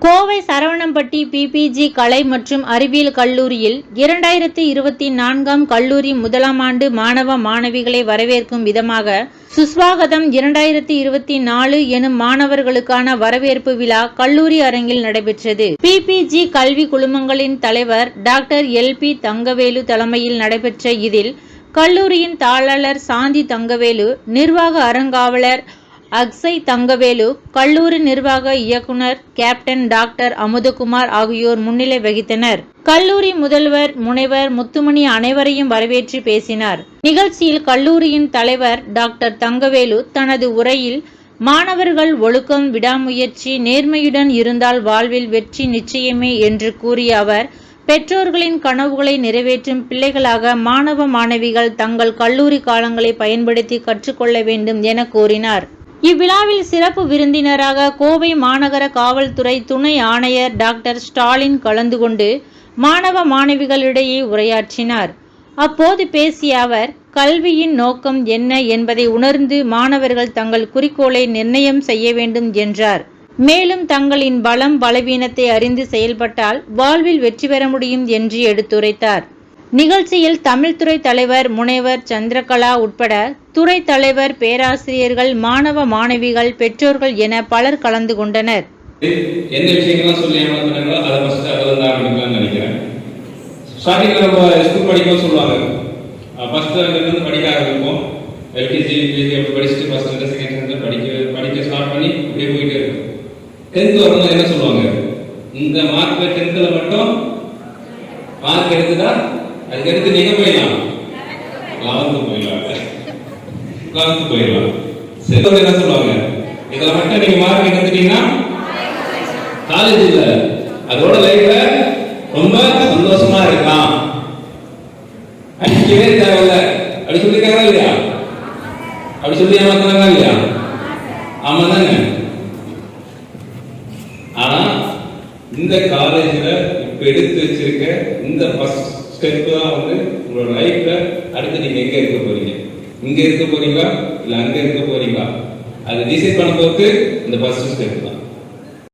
Kovai Saravanampatti PPG கலை மற்றும் அறிவியல் கல்லூரியில் இரண்டாயிரத்தி இருபத்தி நான்காம் கல்லூரி முதலாம் ஆண்டு மாணவ மாணவிகளை வரவேற்கும் விதமாக சுஸ்வாகதம் இரண்டாயிரத்தி இருபத்தி நாலு எனும் மாணவர்களுக்கான வரவேற்பு விழா கல்லூரி அரங்கில் நடைபெற்றது. பிபிஜி கல்வி குழுமங்களின் தலைவர் டாக்டர் எல் பி தங்கவேலு தலைமையில் நடைபெற்ற இதில் கல்லூரியின் தாளர் சாந்தி தங்கவேலு நிர்வாக அறங்காவலர் அக்ஸை தங்கவேலு கல்லூரி நிர்வாக இயக்குனர் கேப்டன் டாக்டர் அமுதகுமார் ஆகியோர் முன்னிலை வகித்தனர். கல்லூரி முதல்வர் முனைவர் முத்துமணி அனைவரையும் வரவேற்று பேசினார். நிகழ்ச்சியில் கல்லூரியின் தலைவர் டாக்டர் தங்கவேலு தனது உரையில் மாணவர்கள் ஒழுக்கம் விடாமுயற்சி நேர்மையுடன் இருந்தால் வாழ்வில் வெற்றி நிச்சயமே என்று கூறிய அவர் பெற்றோர்களின் கனவுகளை நிறைவேற்றும் பிள்ளைகளாக மாணவ மாணவிகள் தங்கள் கல்லூரி காலங்களை பயன்படுத்தி கற்றுக்கொள்ள வேண்டும் என கூறினார். இவ்விழாவில் சிறப்பு விருந்தினராக கோவை மாநகர காவல்துறை துணை ஆணையர் டாக்டர் ஸ்டாலின் கலந்து கொண்டு மாணவ மாணவிகளிடையே உரையாற்றினார். அப்போது பேசிய அவர் கல்வியின் நோக்கம் என்ன என்பதை உணர்ந்து மாணவர்கள் தங்கள் குறிக்கோளை நிர்ணயம் செய்ய வேண்டும் என்றார். மேலும் தங்களின் பலம் பலவீனத்தை அறிந்து செயல்பட்டால் வாழ்வில் வெற்றி பெற முடியும் என்று எடுத்துரைத்தார். நிகழ்ச்சியில் தமிழ்துறை தலைவர் முனைவர் சந்திரகலா உட்பட துறை தலைவர் பேராசிரியர்கள் மாணவ மாணவிகள் பெற்றோர்கள் என பலர் கலந்து கொண்டனர். எந்த விஷயங்கள்லாம் சொல்லி அதை அதை வந்து ஆரம்பிக்கலாம்னு நினைக்கிறேன். ஸ்டார்டிங்கில் நம்ம ஸ்கூல் சொல்லுவாங்க. படிக்க ஆரம்பிப்போம். எல்கேஜி யூகேஜி அப்படி படிச்சுட்டு ஸ்டாண்டர்ட் செகண்ட் ஸ்டாண்டர்ட் படிக்க படிக்க ஸ்டார்ட் பண்ணி அப்படியே போயிட்டே இருக்கும். டென்த் வரும்போது என்ன சொல்லுவாங்க? இந்த மார்க் டென்த்தில் மட்டும் மார்க் எடுத்துட்டா அதுக்கு எடுத்து நீங்க போயிடலாம். லெவன்த்து போயிடலாம். உட்கார்ந்து போயிடலாம் சரி என்ன சொல்லுவாங்க? இதுல மட்டும் நீங்க மார்க் எடுத்துட்டீங்கன்னா காலேஜ் இல்ல. அதோட லைஃப்ல ரொம்ப சந்தோஷமா இருக்கலாம். அடிக்கவே தேவையில்ல. அப்படி சொல்லிருக்காங்களா இல்லையா? அப்படி சொல்லி ஏமாத்துறாங்க இல்லையா? ஆமா தானே. ஆனா இந்த காலேஜ்ல இப்ப எடுத்து வச்சிருக்க இந்த ஃபர்ஸ்ட் ஸ்டெப் தான் வந்து உங்களோட லைஃப்ல அடுத்து நீங்க எங்க இங்க இருக்க போறீங்களா? இல்ல அங்க இருக்க போறீங்களா? அதை டிசைட் பண்ண போது இந்த ஃபர்ஸ்ட் ஸ்டெப் தான்